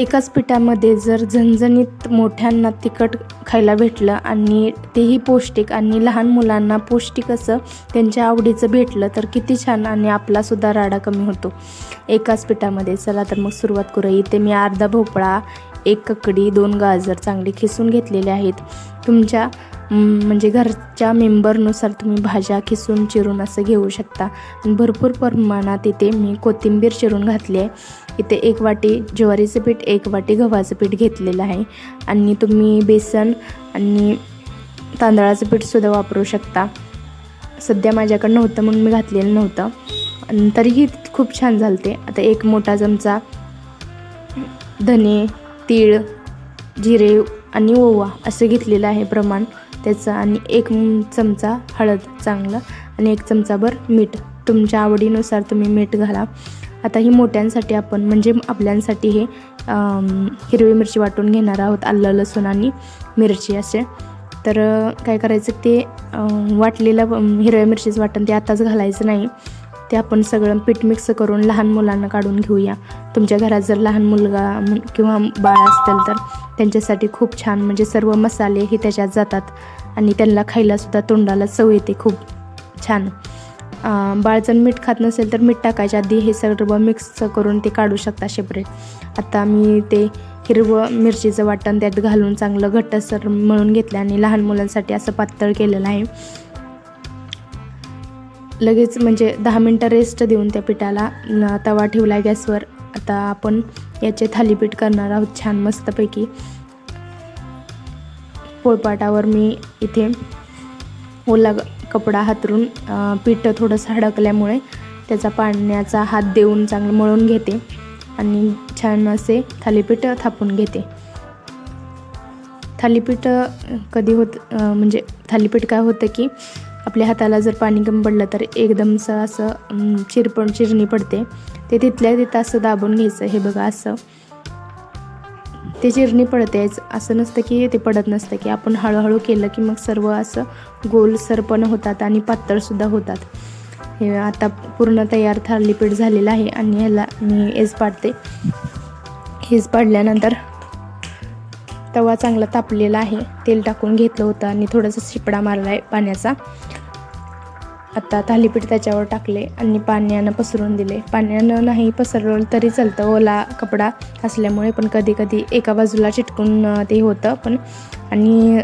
एकाच पिठामध्ये जर झणझणीत मोठ्यांना तिखट खायला भेटलं आणि तेही पौष्टिक आणि लहान मुलांना पौष्टिक असं त्यांच्या आवडीचं भेटलं तर किती छान आणि आपलासुद्धा राडा कमी होतो. एकाच पिठामध्ये चला तर मग सुरुवात करूया. इथे मी अर्धा भोपळा एक ककडी दोन गाजर चांगले खिसून घेतलेले आहेत. तुमच्या म्हणजे घरच्या मेंबरनुसार तुम्ही भाज्या खिसून चिरून असं घेऊ शकता. आणि भरपूर प्रमाणात इथे मी कोथिंबीर चिरून घातली आहे. इथे एक वाटी ज्वारीचं पीठ एक वाटी गव्हाचं पीठ घेतलेलं आहे. आणि तुम्ही बेसन आणि तांदळाचं पीठसुद्धा वापरू शकता. सध्या माझ्याकडं नव्हतं म्हणून मी घातलेलं नव्हतं. आणि तरीही खूप छान झालते. आता एक मोठा चमचा धने तीळ जिरे आणि ओवा असं घेतलेलं आहे प्रमाण. त्याचं आणि एक चमचा हळद चांगलं आणि एक चमचाभर मीठ. तुमच्या आवडीनुसार तुम्ही मीठ घाला. आता ही मोठ्यांसाठी आपण म्हणजे आपल्यांसाठी हे हिरवी मिरची वाटून घेणार आहोत आलं लसूण आणि मिरची असे. तर काय करायचं ते वाटलेलं हिरव्या मिरचीचं वाटण ते आताच घालायचं नाही. ते आपण सगळं पीठ मिक्स करून लहान मुलांना काढून घेऊया. तुमच्या घरात जर लहान मुलगा किंवा बाळ असतील तर त्यांच्यासाठी खूप छान. म्हणजे सर्व मसाले हे त्याच्यात जातात आणि त्यांना खायलासुद्धा तोंडाला चव येते खूप छान. बाळ जर मीठ खात नसेल तर मीठ टाकायच्या आधी हे सर्व मिक्स करून ते काढू शकता शेपरेट आता मी ते हिरवं मिरचीचं वाटण त्यात घालून चांगलं घट्टसर मळून घेतलं आणि लहान मुलांसाठी असं पातळ केलेलं आहे. लगेच म्हणजे दहा मिनटं रेस्ट देऊन त्या पिठाला तवा ठेवला गॅसवर. आता आपण याचे थालीपीठ करणार आहोत छान मस्तपैकी. पोळपाटावर मी इथे ओला कपडा हातरून पीठ थोडंसं हडकल्यामुळे त्याचा पाण्याचा हात देऊन चांगलं मळून घेते आणि छान असे थालीपीठ थापून घेते. थालीपीठ कधी होत म्हणजे थालीपीठ काय होतं की आपल्या हाताला जर पाणी कमी पडलं तर एकदमसं असं चिरपण चिरणी पडते. ते तिथल्या तिथं असं दाबून घ्यायचं. हे बघा असं. ते चिरणी पडतेच. असं नसतं की ते पडत नसतं की आपण हळूहळू केलं की मग सर्व असं गोल सरपण होतात आणि पातळसुद्धा होतात. हे आता पूर्ण तयार थालीपीठ झालेलं आहे आणि ह्याला मी एज पाडते. हेज पाडल्यानंतर तवा चांगला तापलेला आहे. तेल टाकून घेतलं होतं आणि थोडंसं शिपडा मारला आहे पाण्याचा. आता थालीपीठ त्याच्यावर टाकले आणि पाण्यानं पसरून दिले. पाण्यानं नाही पसरवलं तरी चालतं. ओला कपडा असल्यामुळे पण कधी कधी एका बाजूला चिटकून ते होतं. पण आणि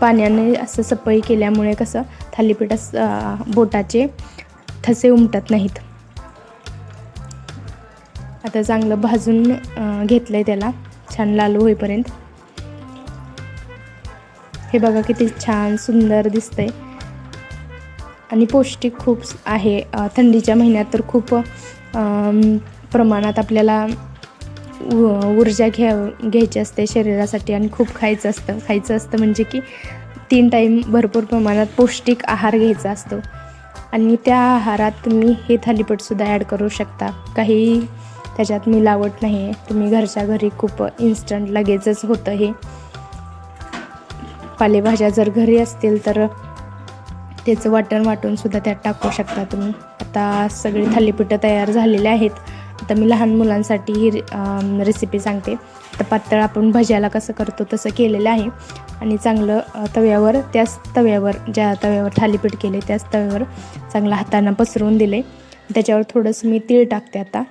पाण्याने असं सपई केल्यामुळे कसं थालीपीठ बोटाचे ठसे उमटत नाहीत. आता चांगलं भाजून घेतलं आहे त्याला. छान लाल होईपर्यंत. हे बघा किती छान सुंदर दिसतंय. आणि पौष्टिक खूप आहे. थंडीच्या महिन्यात तर खूप प्रमाणात आपल्याला उ- ऊर्जा घ्या घ्यायची असते शरीरासाठी आणि खूप खायचं असतं. खायचं असतं म्हणजे की तीन टाईम भरपूर प्रमाणात पौष्टिक आहार घ्यायचा असतो. आणि त्या आहारात तुम्ही हे थालीपीठसुद्धा ॲड करू शकता. काही त्याच्यात मिलावट नाही आहे तुम्ही घरच्या घरी खूप इन्स्टंट लगेचच होतं हे. पालेभाज्या जर घरी असतील तर त्याचं वाटण वाटून सुद्धा त्यात टाकू शकता तुम्ही. आता सगळे थालीपीठं तयार झालेले आहेत. आता मी लहान मुलांसाठी ही रेसिपी सांगते. तर पातळ आपण भज्याला कसं करतो तसं केलेलं आहे. आणि चांगलं तव्यावर त्याच तव्यावर ज्या तव्यावर थालीपीठ केले त्याच तव्यावर चांगलं हातानं पसरवून दिले. त्याच्यावर थोडंसं मी तीळ टाकते आता.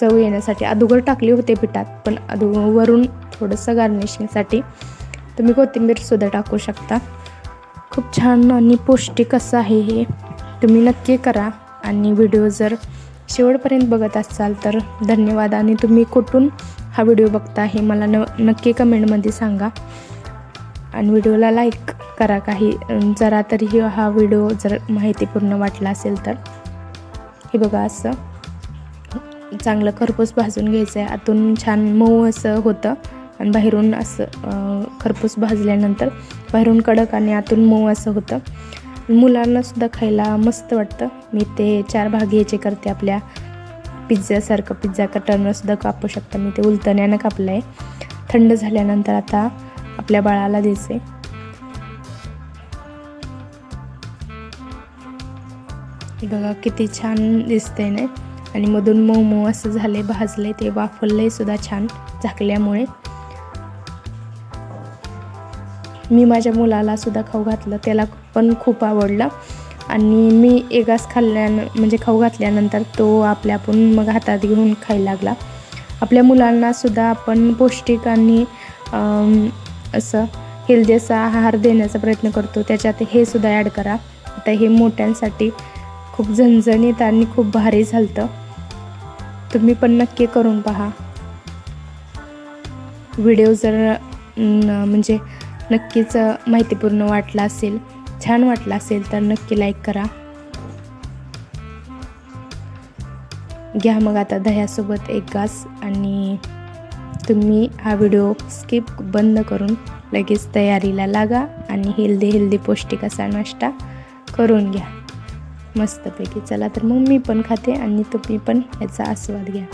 चव येण्यासाठी अगोदर टाकले होते पिठात पण अदो वरून थोडंसं गार्निशिंगसाठी तुम्ही कोथिंबीरसुद्धा टाकू शकता. खूप छान आणि पौष्टिक असं आहे हे. तुम्ही नक्की करा आणि व्हिडिओ जर शेवटपर्यंत बघत असाल तर धन्यवाद. आणि तुम्ही कुठून हा व्हिडिओ बघता हे मला न नक्की कमेंटमध्ये सांगा. आणि व्हिडिओला लाईक करा काही. जरा तरी हा व्हिडिओ जर माहितीपूर्ण वाटला असेल तर. हे बघा असं. चांगलं खरपूस भाजून घ्यायचं आहे आतून छान मऊ असं होतं. आणि बाहेरून असं खरपूस भाजल्यानंतर बाहेरून कडक आणि आतून मऊ असं होतं. मुलांनासुद्धा खायला मस्त वाटतं. मी ते चार भाग याचे करते आपल्या पिझ्झासारखं पिझ्झा कटरनंसुद्धा कापू शकता. मी ते उलतण्यानं कापलं आहे थंड झाल्यानंतर आता आपल्या बाळाला द्यायचे बघा किती छान दिसतंय ना? आणि मधून मऊ मऊ असं झाले भाजले ते वाफलले सुद्धा छान झाकल्यामुळे. मी माझ्या मुलाला सुद्धा खाऊ घातलं. त्याला पण खूप आवडलं. आणि मी एक घास खाल्ल्यानं म्हणजे खाऊ घातल्यानंतर तो आपल्या आपण मग हातात घेऊन खायला लागला. आपल्या मुलांना सुद्धा आपण पौष्टिक आणि असं हेल्दी असा आहार देण्याचा प्रयत्न करतो. त्याच्यात हे सुद्धा ॲड करा. आता हे मोठ्यांसाठी खूप झणझणीत आणि खूप भारी झालं तुम्ही पण नक्की करून पहा. व्हिडिओ जर म्हणजे नक्कीच माहितीपूर्ण वाटला असेल छान वाटला असेल तर नक्की लाईक करा. घ्या मग आता दह्यासोबत एक घास आणि तुम्ही हा व्हिडिओ स्किप बंद करून लगेच तयारीला लागा आणि हेल्दी हेल्दी पौष्टिक असा नाश्ता करून घ्या. मस्तपैकी. चला तर मग मी पण खाते आणि तुम्ही पण याचा आस्वाद घ्या.